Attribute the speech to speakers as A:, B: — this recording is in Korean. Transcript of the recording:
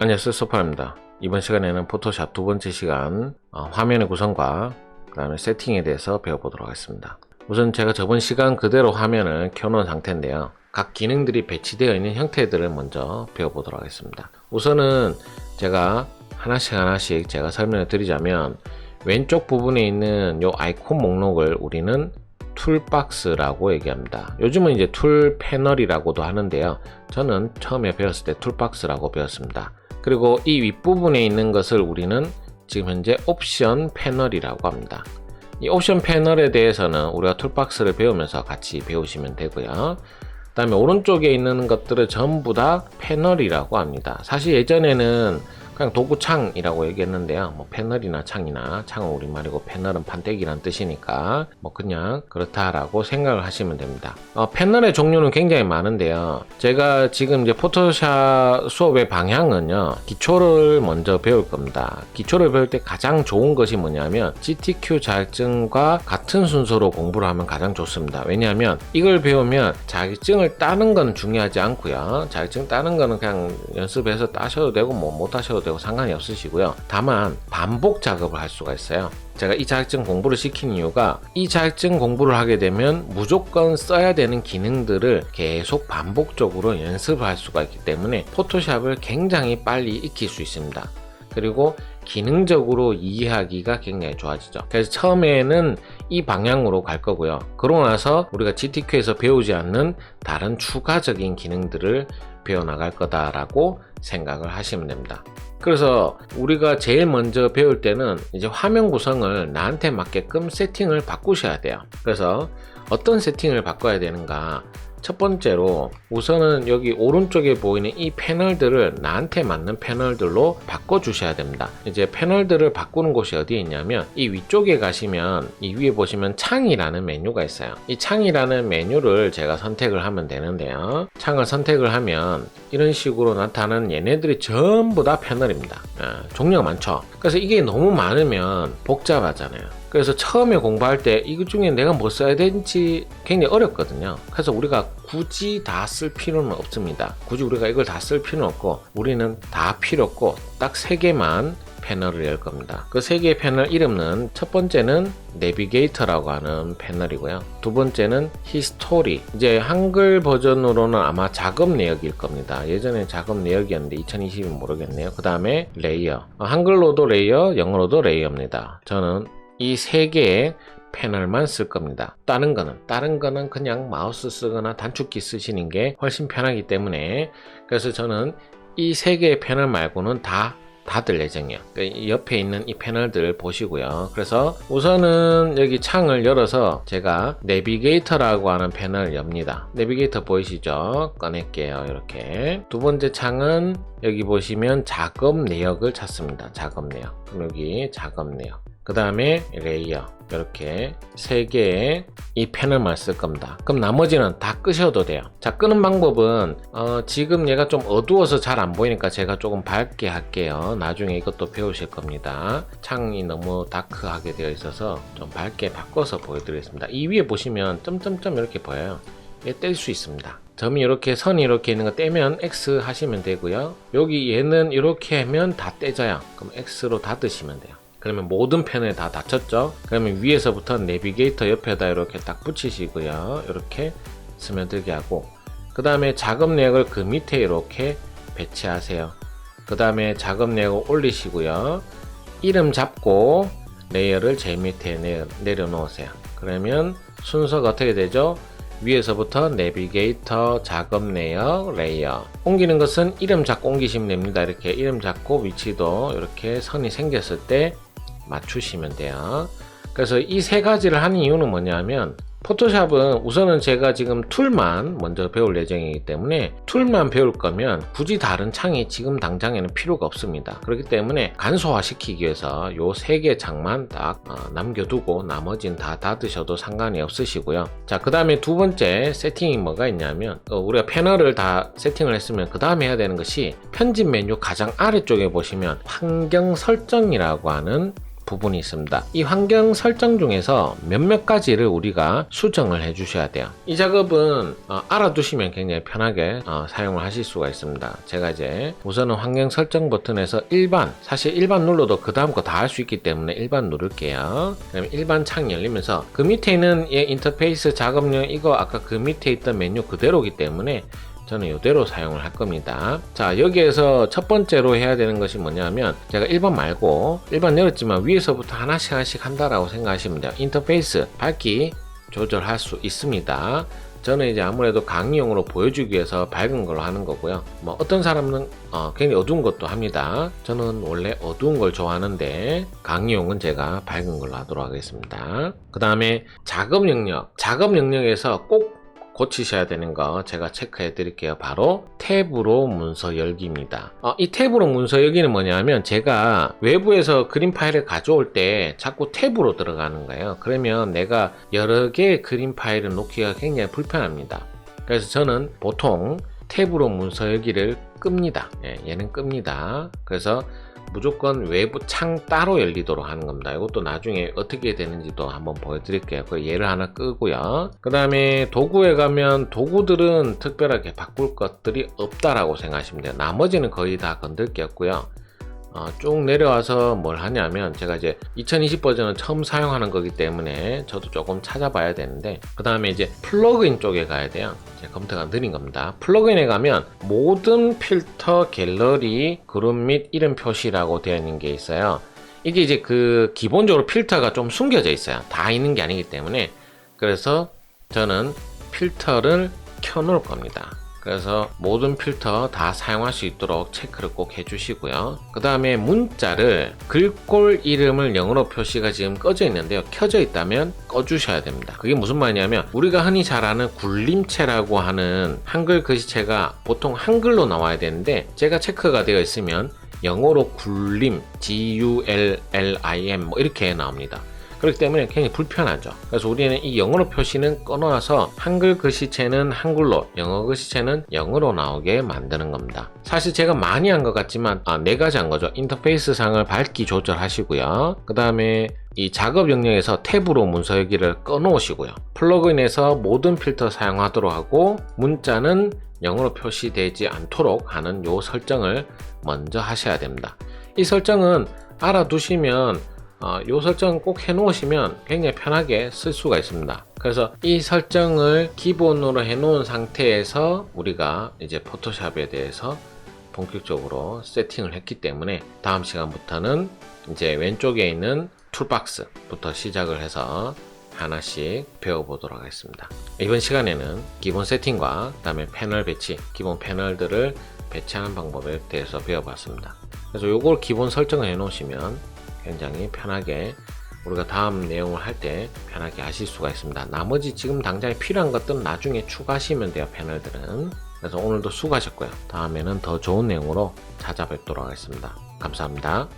A: 안녕하세요 소파입니다 이번 시간에는 포토샵 두 번째 시간 어, 화면의 구성과 그 다음에 세팅에 대해서 배워보도록 하겠습니다 우선 제가 저번 시간 그대로 화면을 켜놓은 상태인데요 각 기능들이 배치되어 있는 형태들을 먼저 배워보도록 하겠습니다 우선은 제가 하나씩 하나씩 제가 설명을 드리자면 왼쪽 부분에 있는 요 아이콘 목록을 우리는 툴박스라고 얘기합니다. 요즘은 이제 툴 패널이라고도 하는데요. 저는 처음에 배웠을 때 툴박스라고 배웠습니다. 그리고 이 윗부분에 있는 것을 우리는 지금 현재 옵션 패널이라고 합니다. 이 옵션 패널에 대해서는 우리가 툴박스를 배우면서 같이 배우시면 되고요. 그 다음에 오른쪽에 있는 것들을 전부 다 패널이라고 합니다. 사실 예전에는 그냥 도구창이라고 얘기했는데요. 뭐 패널이나 창이나 창은 우리말이고 패널은 판때기란 뜻이니까 뭐 그냥 그렇다라고 생각을 하시면 됩니다. 어, 패널의 종류는 굉장히 많은데요. 제가 지금 이제 포토샵 수업의 방향은요. 기초를 먼저 배울 겁니다. 기초를 배울 때 가장 좋은 것이 뭐냐면 GTQ 자격증과 같은 순서로 공부를 하면 가장 좋습니다. 왜냐하면 이걸 배우면 자격증을 따는 건 중요하지 않고요. 자격증 따는 거는 그냥 연습해서 따셔도 되고 뭐못 따셔도 되고 상관이 없으시고요. 다만 반복 작업을 할 수가 있어요. 제가 이 자격증 공부를 시킨 이유가 이 자격증 공부를 하게 되면 무조건 써야 되는 기능들을 계속 반복적으로 연습을 할 수가 있기 때문에 포토샵을 굉장히 빨리 익힐 수 있습니다. 그리고 기능적으로 이해하기가 굉장히 좋아지죠. 그래서 처음에는 이 방향으로 갈 거고요. 그러고 나서 우리가 GTQ에서 배우지 않는 다른 추가적인 기능들을 배워 나갈 거다라고 생각을 하시면 됩니다. 그래서 우리가 제일 먼저 배울 때는 이제 화면 구성을 나한테 맞게끔 세팅을 바꾸셔야 돼요. 그래서 어떤 세팅을 바꿔야 되는가? 첫 번째로 우선은 여기 오른쪽에 보이는 이 패널들을 나한테 맞는 패널들로 바꿔 주셔야 됩니다. 이제 패널들을 바꾸는 곳이 어디에 있냐면 이 위쪽에 가시면 이 위에 보시면 창이라는 메뉴가 있어요. 이 창이라는 메뉴를 제가 선택을 하면 되는데요. 창을 선택을 하면 이런 식으로 나타나는 얘네들이 전부 다 패널입니다. 아, 종류가 많죠. 그래서 이게 너무 많으면 복잡하잖아요. 그래서 처음에 공부할 때 이거 중에 내가 뭐 써야 되는지 굉장히 어렵거든요. 그래서 우리가 굳이 다 쓸 필요는 없습니다. 굳이 우리가 이걸 다 쓸 필요는 없고 우리는 다 필요 없고 딱 세 개만 패널을 열 겁니다. 그 세 개의 패널 이름은 첫 번째는 내비게이터라고 하는 패널이고요. 두 번째는 히스토리. 이제 한글 버전으로는 아마 작업 내역일 겁니다. 예전에 작업 내역이었는데 2020은 모르겠네요. 그 다음에 레이어. 어, 한글로도 레이어, 영어로도 레이어입니다. 저는 이 세 개의 패널만 쓸 겁니다. 다른 거는 다른 거는 그냥 마우스 쓰거나 단축키 쓰시는 게 훨씬 편하기 때문에 그래서 저는 이 세 개의 패널 말고는 다 닫을 예정이에요. 그러니까 옆에 있는 이 패널들 보시고요. 그래서 우선은 여기 창을 열어서 제가 내비게이터라고 하는 패널을 엽니다. 내비게이터 보이시죠? 꺼낼게요. 이렇게. 두 번째 창은 여기 보시면 작업 내역을 찾습니다. 작업 내역. 여기 작업 내역. 그 다음에 레이어 이렇게 세 개의 이 패널만 쓸 겁니다. 그럼 나머지는 다 끄셔도 돼요. 자 끄는 방법은 어, 지금 얘가 좀 어두워서 잘 안 보이니까 제가 조금 밝게 할게요. 나중에 이것도 배우실 겁니다. 창이 너무 다크하게 되어 있어서 좀 밝게 바꿔서 보여드리겠습니다. 이 위에 보시면 점점점 이렇게 보여요. 얘 뗄 수 있습니다. 점이 이렇게 선이 이렇게 있는 거 떼면 X 하시면 되고요. 여기 얘는 이렇게 하면 다 떼져요. 그럼 X로 닫으시면 돼요 그러면 모든 패널 다 닫혔죠? 그러면 위에서부터 내비게이터 옆에다 이렇게 딱 붙이시고요. 이렇게 스며들게 하고. 그 다음에 작업 내역을 그 밑에 이렇게 배치하세요. 그 다음에 작업 내역을 올리시고요. 이름 잡고 레이어를 제일 밑에 내, 내려놓으세요. 그러면 순서가 어떻게 되죠? 위에서부터 내비게이터, 작업 내역, 레이어. 옮기는 것은 이름 잡고 옮기시면 됩니다. 이렇게 이름 잡고 위치도 이렇게 선이 생겼을 때 맞추시면 돼요. 그래서 이 세 가지를 하는 이유는 뭐냐면 포토샵은 우선은 제가 지금 툴만 먼저 배울 예정이기 때문에 툴만 배울 거면 굳이 다른 창이 지금 당장에는 필요가 없습니다. 그렇기 때문에 간소화 시키기 위해서 요 세 개 창만 딱 어, 남겨두고 나머지는 다 닫으셔도 상관이 없으시고요. 자, 그 다음에 두 번째 세팅이 뭐가 있냐면 어, 우리가 패널을 다 세팅을 했으면 그 다음에 해야 되는 것이 편집 메뉴 가장 아래쪽에 보시면 환경 설정이라고 하는 부분이 있습니다. 이 환경 설정 중에서 몇몇 가지를 우리가 수정을 해 주셔야 돼요. 이 작업은 어, 알아두시면 굉장히 편하게 어, 사용을 하실 수가 있습니다. 제가 이제 우선은 환경 설정 버튼에서 일반 사실 일반 눌러도 그 다음 거 다 할 수 있기 때문에 일반 누를게요. 그다음에 일반 창이 열리면서 그 밑에 있는 이 인터페이스 작업용 이거 아까 그 밑에 있던 메뉴 그대로기 때문에 저는 이대로 사용을 할 겁니다. 자, 여기에서 첫 번째로 해야 되는 것이 뭐냐면 제가 1번 말고 1번 열었지만 위에서부터 하나씩 하나씩 한다라고 생각하시면 돼요. 인터페이스 밝기 조절할 수 있습니다. 저는 이제 아무래도 강의용으로 보여주기 위해서 밝은 걸로 하는 거고요. 뭐 어떤 사람은 어, 굉장히 어두운 것도 합니다. 저는 원래 어두운 걸 좋아하는데 강의용은 제가 밝은 걸로 하도록 하겠습니다. 그 다음에 작업 영역, 작업 영역에서 꼭 고치셔야 되는 거 제가 체크해 드릴게요. 바로 탭으로 문서 열기입니다. 어, 이 탭으로 문서 열기는 뭐냐면 제가 외부에서 그림 파일을 가져올 때 자꾸 탭으로 들어가는 거예요. 그러면 내가 여러 개의 그림 파일을 놓기가 굉장히 불편합니다. 그래서 저는 보통 탭으로 문서 열기를 끕니다. 예, 얘는 끕니다. 그래서 무조건 외부 창 따로 열리도록 하는 겁니다. 이것도 나중에 어떻게 되는지도 한번 보여드릴게요. 그 얘를 하나 끄고요. 그 다음에 도구에 가면 도구들은 특별하게 바꿀 것들이 없다라고 생각하시면 돼요. 나머지는 거의 다 건들 게 없고요. 어, 쭉 내려와서 뭘 하냐면 제가 이제 2020 버전은 처음 사용하는 거기 때문에 저도 조금 찾아봐야 되는데 그 다음에 이제 플러그인 쪽에 가야 돼요. 제 컴퓨터가 느린 겁니다. 플러그인에 가면 모든 필터 갤러리 그룹 및 이름 표시라고 되어 있는 게 있어요. 이게 이제 그 기본적으로 필터가 좀 숨겨져 있어요. 다 있는 게 아니기 때문에. 그래서 저는 필터를 켜 놓을 겁니다 그래서 모든 필터 다 사용할 수 있도록 체크를 꼭 해주시고요. 그 다음에 문자를 글꼴 이름을 영어로 표시가 지금 꺼져 있는데요. 켜져 있다면 꺼주셔야 됩니다. 그게 무슨 말이냐면 우리가 흔히 잘 아는 굴림체라고 하는 한글 글씨체가 보통 한글로 나와야 되는데 제가 체크가 되어 있으면 영어로 굴림, G-U-L-L-I-M 뭐 이렇게 나옵니다. 그렇기 때문에 굉장히 불편하죠. 그래서 우리는 이 영어로 표시는 꺼놔서 한글 글씨체는 한글로, 영어 글씨체는 영어로 나오게 만드는 겁니다. 사실 제가 많이 한 것 같지만 아, 네 가지 한 거죠. 인터페이스 상을 밝기 조절하시고요. 그 다음에 이 작업 영역에서 탭으로 문서 열기를 꺼놓으시고요. 플러그인에서 모든 필터 사용하도록 하고 문자는 영어로 표시되지 않도록 하는 요 설정을 먼저 하셔야 됩니다. 이 설정은 알아두시면 어, 이 설정 꼭 해놓으시면 굉장히 편하게 쓸 수가 있습니다. 그래서 이 설정을 기본으로 해놓은 상태에서 우리가 이제 포토샵에 대해서 본격적으로 세팅을 했기 때문에 다음 시간부터는 이제 왼쪽에 있는 툴박스부터 시작을 해서 하나씩 배워보도록 하겠습니다. 이번 시간에는 기본 세팅과 그다음에 패널 배치, 기본 패널들을 배치하는 방법에 대해서 배워봤습니다. 그래서 이걸 기본 설정을 해놓으시면 굉장히 편하게 우리가 다음 내용을 할 때 편하게 하실 수가 있습니다. 나머지 지금 당장에 필요한 것들은 나중에 추가하시면 돼요. 패널들은. 그래서 오늘도 수고하셨고요. 다음에는 더 좋은 내용으로 찾아뵙도록 하겠습니다. 감사합니다.